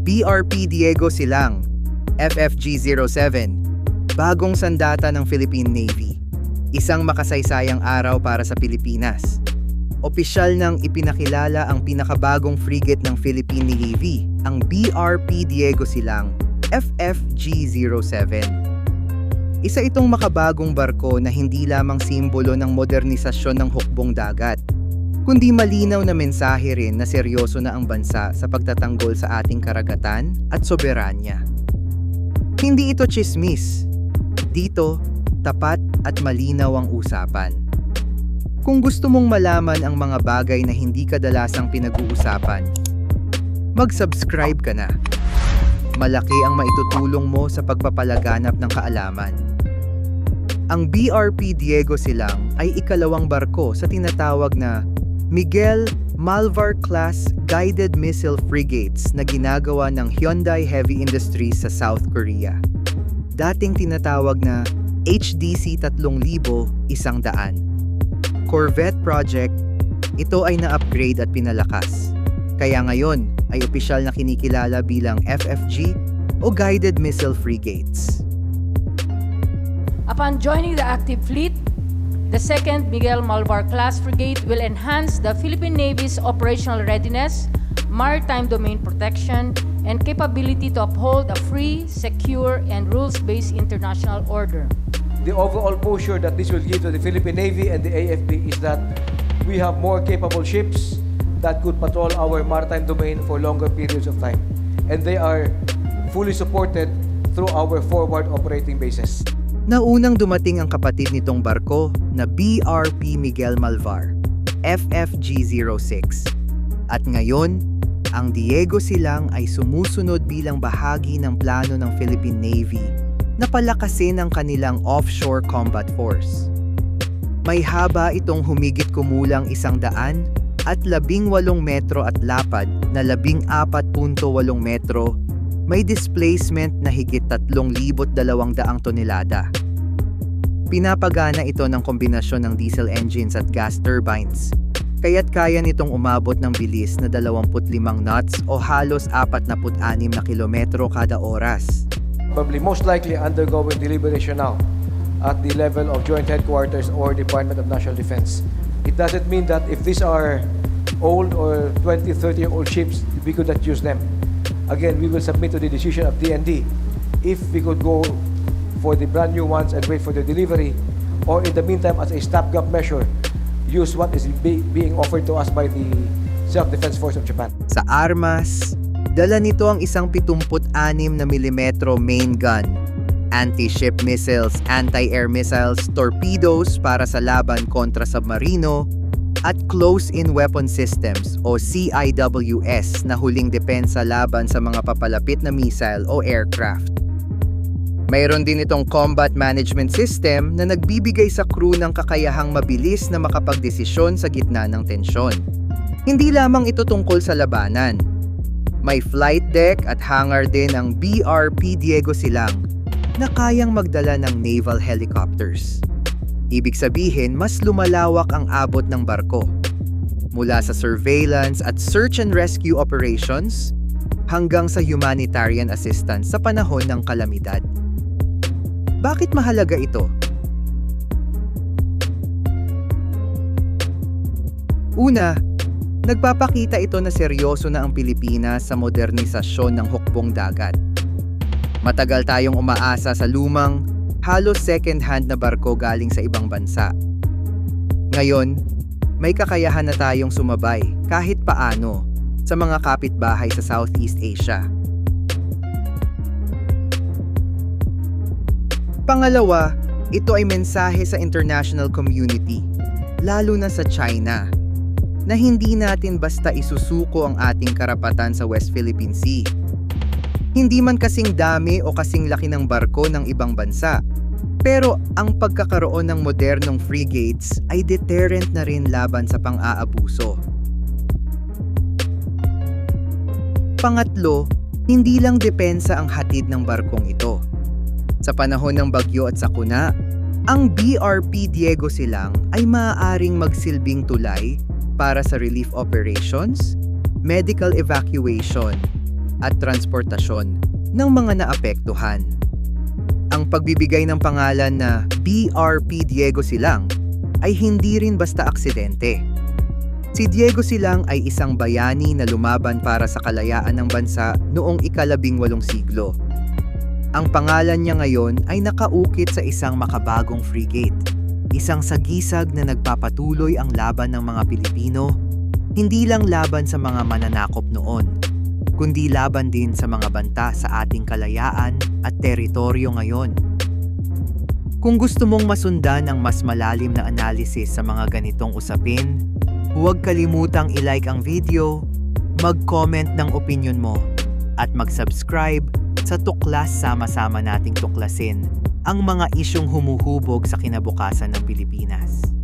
BRP Diego Silang, FFG-07, bagong sandata ng Philippine Navy. Isang makasaysayang araw para sa Pilipinas. Opisyal nang ipinakilala ang pinakabagong frigate ng Philippine Navy, ang BRP Diego Silang, FFG-07. Isa itong makabagong barko na hindi lamang simbolo ng modernisasyon ng hukbong dagat, kundi malinaw na mensahe rin na seryoso na ang bansa sa pagtatanggol sa ating karagatan at soberanya. Hindi ito chismis. Dito, tapat at malinaw ang usapan. Kung gusto mong malaman ang mga bagay na hindi kadalasang pinag-uusapan, mag-subscribe ka na. Malaki ang maitutulong mo sa pagpapalaganap ng kaalaman. Ang BRP Diego Silang ay ikalawang barko sa tinatawag na Miguel Malvar class guided missile frigates na ginagawa ng Hyundai Heavy Industries sa South Korea. Dating tinatawag na HDC 3000 isang daan. Corvette project, ito ay na-upgrade at pinalakas. Kaya ngayon ay opisyal na kinikilala bilang FFG o Guided Missile Frigates. Upon joining the active fleet, the 2nd Miguel Malvar class frigate will enhance the Philippine Navy's operational readiness, maritime domain protection, and capability to uphold a free, secure, and rules-based international order. The overall posture that this will give to the Philippine Navy and the AFP is that we have more capable ships that could patrol our maritime domain for longer periods of time. And they are fully supported through our forward operating bases. Naunang dumating ang kapatid nitong barko na BRP Miguel Malvar, FFG-06. At ngayon, ang Diego Silang ay sumusunod bilang bahagi ng plano ng Philippine Navy na palakasin ang kanilang offshore combat force. May haba itong humigit kumulang isang daan at labing walong metro at lapad na labing apat punto walong metro may displacement na higit 3,200 tonelada. Pinapagana ito ng kombinasyon ng diesel engines at gas turbines, kaya't kaya nitong umabot ng bilis na 25 knots o halos 46 na kilometro kada oras. Probably most likely undergoing deliberation now at the level of Joint Headquarters or Department of National Defense. It doesn't mean that if these are old or 20, 30 year old ships, we could not use them. Again, we will submit to the decision of DND if we could go for the brand new ones and wait for the delivery, or in the meantime, as a stopgap measure, use what is be- being offered to us by the Self-Defense Force of Japan. Sa armas, dala nito ang isang 76 na milimetro main gun, anti-ship missiles, anti-air missiles, torpedoes para sa laban kontra submarino, at Close-in Weapon Systems o CIWS na huling depensa laban sa mga papalapit na missile o aircraft. Mayroon din itong Combat Management System na nagbibigay sa crew ng kakayahang mabilis na makapagdesisyon sa gitna ng tensyon. Hindi lamang ito tungkol sa labanan. May flight deck at hangar din ang BRP Diego Silang na kayang magdala ng naval helicopters. Ibig sabihin, mas lumalawak ang abot ng barko. Mula sa surveillance at search and rescue operations hanggang sa humanitarian assistance sa panahon ng kalamidad. Bakit mahalaga ito? Una, nagpapakita ito na seryoso na ang Pilipinas sa modernisasyon ng hukbong dagat. Matagal tayong umaasa sa lumang, halos second-hand na barko galing sa ibang bansa. Ngayon, may kakayahan na tayong sumabay kahit paano sa mga kapitbahay sa Southeast Asia. Pangalawa, ito ay mensahe sa international community, lalo na sa China, na hindi natin basta isusuko ang ating karapatan sa West Philippine Sea. Hindi man kasing dami o kasing laki ng barko ng ibang bansa, pero ang pagkakaroon ng modernong frigates ay deterrent na rin laban sa pang-aabuso. Pangatlo, hindi lang depensa ang hatid ng barkong ito. Sa panahon ng bagyo at sakuna, ang BRP Diego Silang ay maaaring magsilbing tulay para sa relief operations, medical evacuation, at transportasyon ng mga naapektuhan. Ang pagbibigay ng pangalan na BRP Diego Silang ay hindi rin basta aksidente. Si Diego Silang ay isang bayani na lumaban para sa kalayaan ng bansa noong ikalabing walong siglo. Ang pangalan niya ngayon ay nakaukit sa isang makabagong frigate, isang sagisag na nagpapatuloy ang laban ng mga Pilipino, hindi lang laban sa mga mananakop noon, kundi laban din sa mga banta sa ating kalayaan at teritoryo ngayon. Kung gusto mong masundan ang mas malalim na analysis sa mga ganitong usapin, huwag kalimutang i-like ang video, mag-comment ng opinion mo, at mag-subscribe sa Tuklas Sama-sama nating tuklasin ang mga isyong humuhubog sa kinabukasan ng Pilipinas.